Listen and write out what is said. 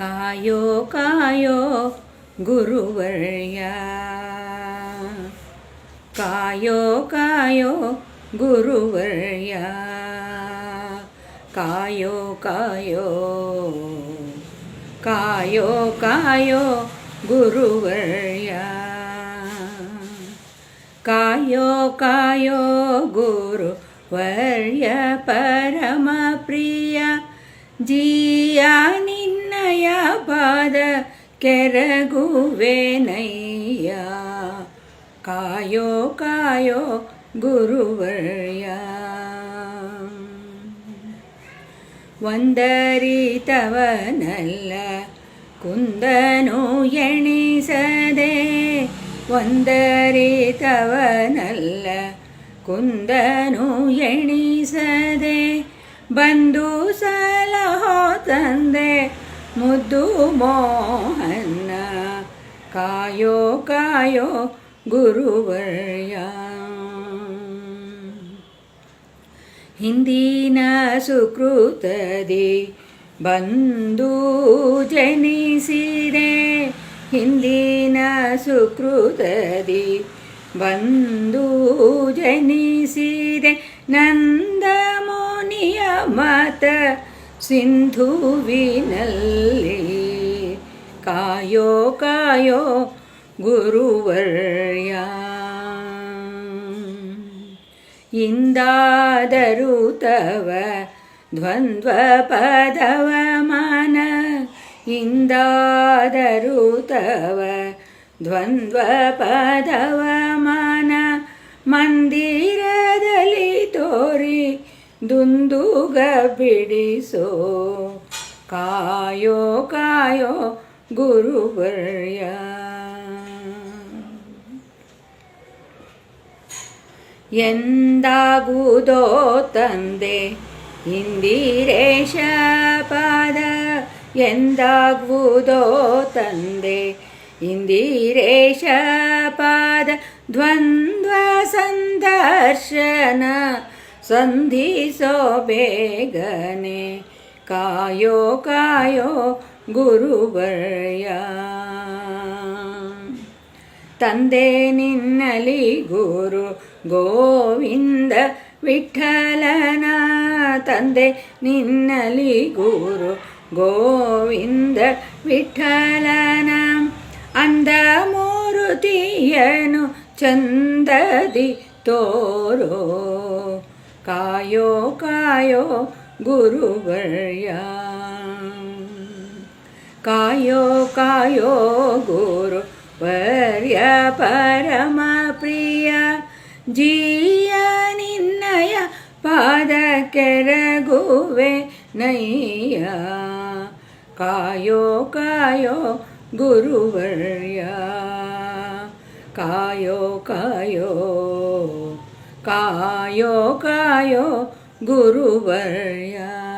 കായോ കായോ ഗുരുവഴയ. കായോ കായോ ഗുരുവഴയ. കായോ കായോ കായോ കായോ ഗുരുവഴയ. കായോ കായോ ഗുരു വർയ പരമപ്രിയ Gianni ನಿನ್ನಯ ಪಾದ ಕೆರಗುವೆನಯ್ಯ ಕಾಯೋ ಕಾಯೋ ಗುರುವರ್ಯ. ಒಂದರಿತವನಲ್ಲ ಕುಂದನು ಎಣಿಸದೆ. ಒಂದರಿತವನಲ್ಲ ಕುಂದನು ಎಣಿಸದೆ. ಬಂದು ಸಲಹೋ ಮುದ್ದು ಮೋಹನ್ನ ಕಾಯೋ ಕಾಯೋ ಗುರುವರ್ಯ ಹಿಂದಿನ ಸುಕೃತದಿ ಬಂದು ಜನಿಸಿದೆ ಹಿಂದಿನ ಸುಕೃತದಿ ಬಂದು ಜನಿಸಿದೆ ನಂದ ಮುನಿಯ ಮತ ಸಿಂಧುವಿನಲ್ಲಿ ಕಾಯೋ ಕಾಯೋ ಗುರುವರ್ಯ. ಇಂದಾದರೂ ತವ ದ್ವಂದ್ವ ಪದವ ಮಾನ ಇಂದಾದರೂ ತವ ದ್ವಂದ್ವ ಪದವ ದುಂದುಗ ಬಿಡಿಸೋ ಕಾಯೋ ಕಾಯೋ, ಗುರುವರ್ಯ. ಎಂದಾಗುವುದೋ ತಂದೆ, ಇಂದಿರೇಶ ಪಾದ. ಎಂದಾಗುವುದೋ ತಂದೆ, ಇಂದಿರೇಶ ಪಾದ. ದ್ವಂದ್ವ ಸಂದರ್ಶನ ಸಂಧಿಸೋ ಬೇಗನೆ. ಕಾಯೋ ಕಾಯೋ ಗುರುವರ್ಯ ತಂದೆ ನಿನ್ನಲಿ ಗುರು ಗೋವಿಂದ ವಿಠಲನ. ತಂದೆ ನಿನ್ನಲಿ ಗುರು ಗೋವಿಂದ ವಿಠಲನ. ಅಂದ ಮೂರುತಿಯನು ಚಂದದಿ ತೋರೋ. ಕಾಯೋ ಕಾಯೋ ಗುರುವರ್ಯ ಕಾಯೋ ಕಾಯೋ ಗುರು ವರ್ಯ ಪರಮ ಪ್ರಿಯ ಜಿಯ ನಿನ್ನಯ ಪಾದ ಕೆರಗುವೆ ನಯ್ಯ ಕಾಯೋ ಕಾಯೋ ಗುರುವರ್ಯ ಕಾಯೋ ಕಾಯೋ कायो कायो गुरुवर्या।